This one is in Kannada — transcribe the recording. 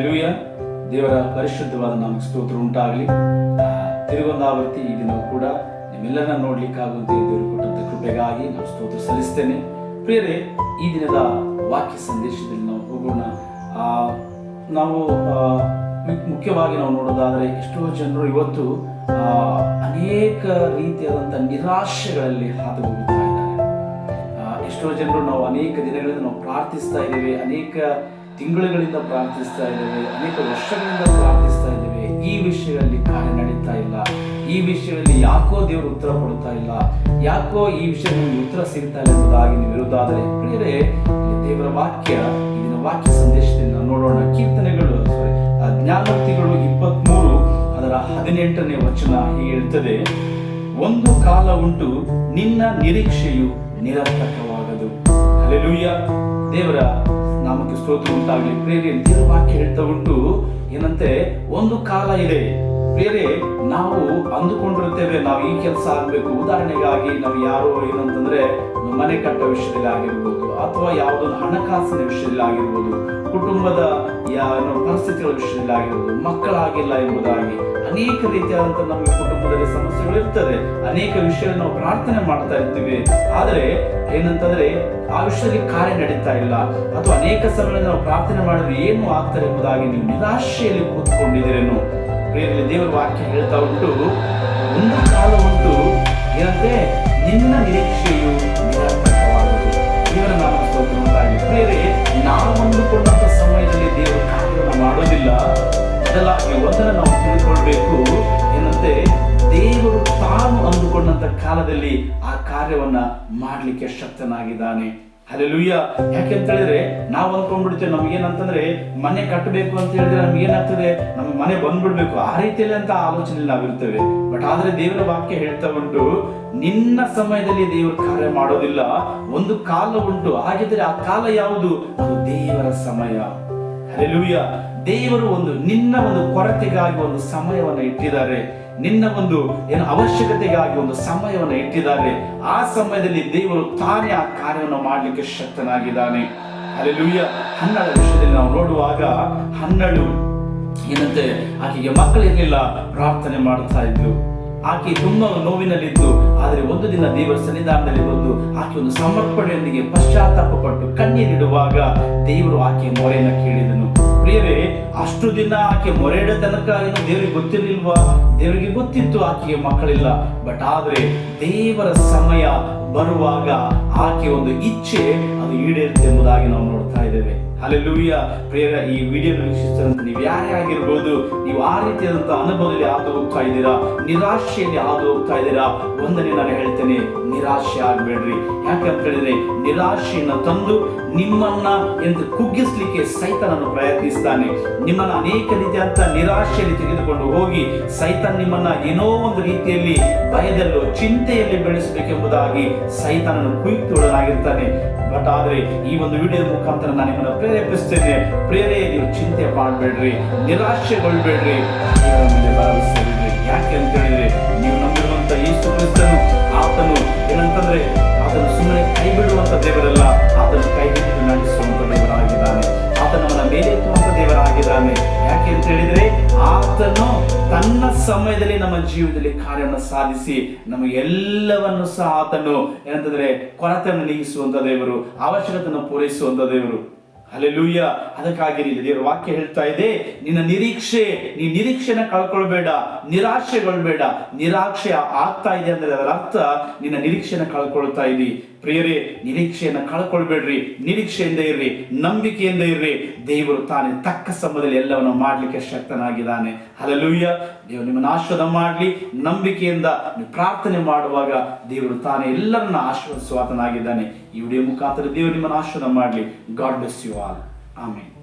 ಅಲ್ಲೆಲೂಯ ದೇವರ ಪರಿಶುದ್ಧವಾದ ನಾಮಕ್ಕೆ ಸ್ತೋತ್ರ ಉಂಟಾಗಲಿ. ತಿರುಗಂದಾವತಿ ಈ ದಿನ ಕೂಡ ನಿಮ್ಮೆಲ್ಲರನ್ನ ನೋಡ್ಲಿಕ್ಕಾಗುವಂತೆ ದೇವರು ಕೊಟ್ಟಂತ ಕೃಪೆಗಾಗಿ ನಾವು ಸ್ತೋತ್ರ ಸಲ್ಲಿಸ್ತೇನೆ. ಪ್ರಿಯರೇ, ಈ ದಿನದ ವಾಕ್ಯ ಸಂದೇಶದಲ್ಲಿ ನಾವು ಹೋಗೋಣ. ನಾವು ಮುಖ್ಯವಾಗಿ ನಾವು ನೋಡೋದಾದರೆ ಎಷ್ಟೋ ಜನರು ಇವತ್ತು ಅನೇಕ ರೀತಿಯಾದಂಥ ನಿರಾಶೆಗಳಲ್ಲಿ ಹಾದು ಹೋಗುತ್ತಾ ಇದ್ದಾರೆ ಎಷ್ಟೋ ಜನರು ನಾವು ಅನೇಕ ದಿನಗಳಿಂದ ನಾವು ಪ್ರಾರ್ಥಿಸ್ತಾ ಇದ್ದೇವೆ. ಅನೇಕ ತಿಂಗಳುಗಳಿಂದ ಪ್ರಾರ್ಥಿಸ್ತಾ ಇದ್ದೇವೆ, ಅನೇಕ ವರ್ಷಗಳಿಂದ ಪ್ರಾರ್ಥಿಸ್ತಾ ಇದ್ದೇವೆ. ಈ ವಿಷಯದಲ್ಲಿ ಕಾರ್ಯ ನಡೀತಾ ಇಲ್ಲ. ಈ ವಿಷಯದಲ್ಲಿ ಯಾಕೋ ದೇವರು ಉತ್ತರ ಕೊಡ್ತಾ ಇಲ್ಲ. ಯಾಕೋ ಈ ವಿಷಯದಲ್ಲಿ ಉತ್ತರ ಸಿಗ್ತಾ ಇಲ್ಲ ಎಂಬುದಾಗಿ ನೀವು ವಿರುದ್ಧಾದರೆ ಪ್ರಿಯರೇ ದೇವರ ವಾಕ್ಯ ಇಲ್ಲಿನ ವಾಕ್ಯ ಸಂದೇಶದಿಂದ ನೋಡೋಣ. ಕೀರ್ತನೆಗಳು ಜ್ಞಾನೋಕ್ತಿಗಳು ಇಪ್ಪತ್ಮೂರು, ಅದರ ಹದಿನೆಂಟನೇ ವಚನ ಹೇಳ್ತದೆ, ಒಂದು ಕಾಲ ಉಂಟು, ನಿನ್ನ ನಿರೀಕ್ಷೆಯು ನಿರರ್ಥಕವಾಗದು. ಅಲ್ಲೆಲೂಯ್ಯ ದೇವರ ನಾಮಕ್ಕೆ ಸ್ತೋತ್ರ ಉಂಟಾಗಲಿ. ಪ್ರೇರೆ ದೇವರ ವಾಕ್ಯ ಹೇಳ್ತಾ ಉಂಟು ಏನಂತೆ ಒಂದು ಕಾಲ ಇದೆ. ಬೇರೆ ನಾವು ಅಂದುಕೊಂಡಿರ್ತೇವೆ ನಾವು ಈ ಕೆಲಸ ಆಗಬೇಕು. ಉದಾಹರಣೆಗಾಗಿ ನಾವು ಯಾರೋ ಏನಂತಂದ್ರೆ ಮನೆ ಕಟ್ಟೋ ವಿಷಯದಲ್ಲಿ ಆಗಿರ್ಬೋದು ಅಥವಾ ಯಾವುದೊಂದು ಹಣಕಾಸಿನ ವಿಷಯದಲ್ಲಿ ಆಗಿರ್ಬೋದು, ಕುಟುಂಬದ ಯಾವ ಪರಿಸ್ಥಿತಿಗಳ ವಿಷಯದಲ್ಲಿ ಆಗಿರ್ಬೋದು, ಮಕ್ಕಳಾಗಿಲ್ಲ ಎಂಬುದಾಗಿ ಅನೇಕ ರೀತಿಯಾದಂಥ ನಮಗೆ ಕುಟುಂಬದಲ್ಲಿ ಸಮಸ್ಯೆಗಳು ಇರ್ತದೆ. ಅನೇಕ ವಿಷಯ ನಾವು ಪ್ರಾರ್ಥನೆ ಮಾಡ್ತಾ ಇರ್ತೀವಿ. ಆದರೆ ಏನಂತಂದ್ರೆ ಆ ವಿಷಯದಲ್ಲಿ ಕಾರ್ಯ ನಡೀತಾ ಇಲ್ಲ. ಅಥವಾ ಅನೇಕ ಸಮಯದಲ್ಲಿ ನಾವು ಪ್ರಾರ್ಥನೆ ಮಾಡಿದ್ರೆ ಏನು ಆಗ್ತಾರೆ ಎಂಬುದಾಗಿ ನೀವು ನಿರಾಶೆಯಲ್ಲಿ ಕೂತ್ಕೊಂಡಿದ್ದೀರೇನು ಪ್ರಿಯರಲ್ಲಿ ದೇವರ ವಾಕ್ಯ ಹೇಳ್ತಾ ಉಂಟು, ಒಂದು ಕಾಲ ಉಂಟು ಏನಂತೆ ನಿನ್ನ ನಿರೀಕ್ಷೆಯು ನಿರರ್ಥಕವಾಗುವುದು ದೇವರ ನಾಮ ಸ್ತೋತ್ರ ಪ್ರಿಯರೇ ನಾವು ಅಂದುಕೊಂಡಂತ ಸಮಯದಲ್ಲಿ ದೇವರ ಕಾರ್ಯವನ್ನು ಮಾಡೋದಿಲ್ಲ ಬದಲಾಗಿ ಒಂದನ್ನು ನಾವು ತಿಳ್ಕೊಳ್ಬೇಕು ಏನಂತೆ? ದೇವರು ತಾನು ಅಂದುಕೊಂಡಂಥ ಕಾಲದಲ್ಲಿ ಆ ಕಾರ್ಯವನ್ನ ಮಾಡ್ಲಿಕ್ಕೆ ಶಕ್ತನಾಗಿದ್ದಾನೆ. ಅಲ್ಲೆಲುಯ್ಯ ಯಾಕೆ ಅಂತ ಹೇಳಿದ್ರೆ, ನಾವು ಅಂದ್ಕೊಂಡ್ಬಿಡ್ತೇವೆ ನಮ್ಗೇನಂತಂದ್ರೆ, ಮನೆ ಕಟ್ಟಬೇಕು ಅಂತ ಹೇಳಿದ್ರೆ ನಮ್ಗೆ ಏನಾಗ್ತದೆ ನಮ್ಗೆ ಮನೆ ಬಂದ್ಬಿಡ್ಬೇಕು. ಆ ರೀತಿಯಲ್ಲಿ ಅಂತ ಆಲೋಚನೆ ನಾವಿರ್ತೇವೆ. ಬಟ್ ಆದ್ರೆ ದೇವರ ವಾಕ್ಯ ಹೇಳ್ತಾ ಉಂಟು, ನಿನ್ನ ಸಮಯದಲ್ಲಿ ದೇವರು ಕಾರ್ಯ ಮಾಡೋದಿಲ್ಲ. ಒಂದು ಕಾಲ ಉಂಟು. ಹಾಗಿದ್ರೆ ಆ ಕಾಲ ಯಾವುದು? ಅದು ದೇವರ ಸಮಯ. ಹಲೆಲೂಯ ದೇವರು ಒಂದು, ನಿನ್ನ ಒಂದು ಕೊರತೆಗಾಗಿ ಒಂದು ಸಮಯವನ್ನು ಇಟ್ಟಿದ್ದಾರೆ. ನಿನ್ನ ಒಂದು ಏನು ಅವಶ್ಯಕತೆಗಾಗಿ ಒಂದು ಸಮಯವನ್ನು ಇಟ್ಟಿದ್ದಾರೆ. ಆ ಸಮಯದಲ್ಲಿ ದೇವರು ತಾನೇ ಆ ಕಾರ್ಯವನ್ನು ಮಾಡಲಿಕ್ಕೆ ಶಕ್ತನಾಗಿದ್ದಾನೆ. ಅಲ್ಲೆಲೂಯ್ಯ ಹನ್ನಳ ವಿಷಯದಲ್ಲಿ ನಾವು ನೋಡುವಾಗ ಹನ್ನಳು ಏನಂತೆ, ಆಕೆಗೆ ಮಕ್ಕಳಿರಲಿಲ್ಲ ಪ್ರಾರ್ಥನೆ ಮಾಡ್ತಾ ಇದ್ಲು. ಆಕೆ ತುಂಬಾ ನೋವಿನಲ್ಲಿದ್ದು, ಆದರೆ ಒಂದು ದಿನ ದೇವರ ಸನ್ನಿಧಾನದಲ್ಲಿ ಬಂದು ಆಕೆ ಒಂದು ಸಮರ್ಪಣೆಯೊಂದಿಗೆ ಪಶ್ಚಾತ್ತಾಪ ಪಟ್ಟು ಕಣ್ಣೀರಿಡುವಾಗ ದೇವರು ಆಕೆ ಮೊರೆಯನ್ನು ಕೇಳಿದನು. ಪ್ರಿಯವೇ, ಅಷ್ಟು ದಿನ ಆಕೆ ಮೊರೆ ಇಡೋ ತನಕ ಏನು ದೇವರಿಗೆ ಗೊತ್ತಿರ್ಲಿಲ್ವಾ? ದೇವರಿಗೆ ಗೊತ್ತಿತ್ತು ಆಕೆಗೆ ಮಕ್ಕಳಿಲ್ಲ. ಬಟ್ ಆದ್ರೆ ದೇವರ ಸಮಯ ಬರುವಾಗ ಆಕೆ ಒಂದು ಇಚ್ಛೆ ಅದು ಈಡೇರುತ್ತೆ ಎಂಬುದಾಗಿ ನಾವು ನೋಡ್ತಾ ಇದ್ದೇವೆ. ಅಲ್ಲೆಲ್ಲೂಯ್ಯ ಪ್ರೇರ ಈ ವಿಡಿಯೋ ವೀಕ್ಷಿಸಿದ ನೀವು ಯಾರೇ ಆಗಿರ್ಬೋದು, ನೀವು ಆ ರೀತಿಯಾದಂತಹ ಅನುಭವದಲ್ಲಿ ಹಾದು ಹೋಗ್ತಾ ಇದ್ದೀರಾ? ನಿರಾಶೆಯಲ್ಲಿ ಹಾದು ಹೋಗ್ತಾ ಇದ್ದೀರಾ? ಒಂದನೇ ನಾನು ಹೇಳ್ತೇನೆ, ನಿರಾಶೆ ಆಗ್ಬೇಡ್ರಿ. ಯಾಕೆ ಅಂತ ಹೇಳಿದ್ರೆ, ನಿರಾಶೆಯನ್ನು ತಂದು ನಿಮ್ಮನ್ನ ಎಂದು ಕುಗ್ಗಿಸ್ಲಿಕ್ಕೆ ಸೈತನನ್ನು ಪ್ರಯತ್ನಿಸ್ತಾನೆ. ನಿಮ್ಮನ್ನ ಅನೇಕ ರೀತಿಯಂತ ನಿರಾಶೆಯಲ್ಲಿ ತೆಗೆದುಕೊಂಡು ಹೋಗಿ ಸೈತನ್ ನಿಮ್ಮನ್ನ ಏನೋ ಒಂದು ರೀತಿಯಲ್ಲಿ ಭಯದಲ್ಲೋ ಚಿಂತೆಯಲ್ಲಿ ಬೆಳೆಸಬೇಕೆಂಬುದಾಗಿ ಸೈತಾನನ್ನು ಕುಯ್ತುಳನಾಗಿರ್ತಾನೆ ಬಟ್ ಆದ್ರೆ ಈ ಒಂದು ವಿಡಿಯೋದ ಮುಖಾಂತರ ನಾನು ನಿಮ್ಮನ್ನ ಪ್ರೇರೇಪಿಸ್ತೇನೆ ಪ್ರೇರೇ, ನೀವು ಚಿಂತೆ ಮಾಡಬೇಡ್ರಿ, ನಿರಾಶೆಗೊಳ್ಬೇಡ್ರಿ ಭರವಸೆ ಯಾಕೆ ಅಂತ ಹೇಳಿದ್ರೆ, ನೀವು ನಂಬಿರುವಂತ ಯೇಸು ಕ್ರಿಸ್ತನು, ಆತನು ಏನಂತಂದ್ರೆ, ಆತನು ಸುಮ್ಮನೆ ಕೈ ಬಿಡುವಂತ ದೇವರಲ್ಲ, ಆತನು ಕೈ ಬಿಟ್ಟು ನಡೆಸುವಂತ ದೇವರಾಗಿದ್ದಾನೆ. ಆತನ ಮೇಲೆ ಮೇಲೆತ್ತುವಂತ ದೇವರಾಗಿದ್ದಾನೆ. ಯಾಕೆ ಅಂತ ಹೇಳಿದ್ರೆ, ಆತನು ಸಮಯದಲ್ಲಿ ನಮ್ಮ ಜೀವನದಲ್ಲಿ ಕಾರ್ಯವನ್ನು ಸಾಧಿಸಿ ನಮಗೆ ಎಲ್ಲವನ್ನು ಸಹ ಆತನು ಏನಂತಂದ್ರೆ ಕೊರತೆಯನ್ನು ನೀಗಿಸುವಂತ ದೇವರು, ಅವಶ್ಯಕತೆಯನ್ನು ಪೂರೈಸುವಂತ ದೇವರು. ಅಲ್ಲೆಲೂಯ್ಯ ಅದಕ್ಕಾಗಿ ನೀನು ದೇವರ ವಾಕ್ಯ ಹೇಳ್ತಾ ಇದೆ ನಿನ್ನ ನಿರೀಕ್ಷೆ, ನೀ ನಿರೀಕ್ಷೆನ ಕಳ್ಕೊಳ್ಬೇಡ ನಿರಾಶೆಗೊಳ್ಬೇಡ ನಿರಾಶೆ ಆಗ್ತಾ ಇದೆ ಅಂದ್ರೆ ಅದರ ಅರ್ಥ ನಿನ್ನ ನಿರೀಕ್ಷೆನ ಕಳ್ಕೊಳ್ತಾ ಇದ್ದಿ. ಪ್ರಿಯರೇ, ನಿರೀಕ್ಷೆಯನ್ನ ಕಳ್ಕೊಳ್ಬೇಡ್ರಿ, ನಿರೀಕ್ಷೆಯಿಂದ ಇರ್ರಿ, ನಂಬಿಕೆಯಿಂದ ಇರ್ರಿ. ದೇವರು ತಾನೇ ತಕ್ಕ ಸಮಯದಲ್ಲಿ ಎಲ್ಲವನ್ನು ಮಾಡ್ಲಿಕ್ಕೆ ಶಕ್ತನಾಗಿದ್ದಾನೆ. ಅಲ್ಲೆಲೂಯ್ಯ ದೇವರು ನಿಮ್ಮನ್ನು ಆಶ್ವಾದ ಮಾಡ್ಲಿ, ನಂಬಿಕೆಯಿಂದ ಪ್ರಾರ್ಥನೆ ಮಾಡುವಾಗ ದೇವರು ತಾನೇ ಎಲ್ಲರನ್ನ ಆಶೀರ್ವದಿಸುವಾತನಾಗಿದ್ದಾನೆ ಈ ವಿಡಿಯೋ ಮುಖಾಂತರ ದೇವರು ನಿಮ್ಮನ್ನು ಆಶೀರ್ವಾದ ಮಾಡಲಿ ಗಾಡ್ ಬ್ಲೆಸ್ ಯು ಆಲ್ ಆಮೇಲೆ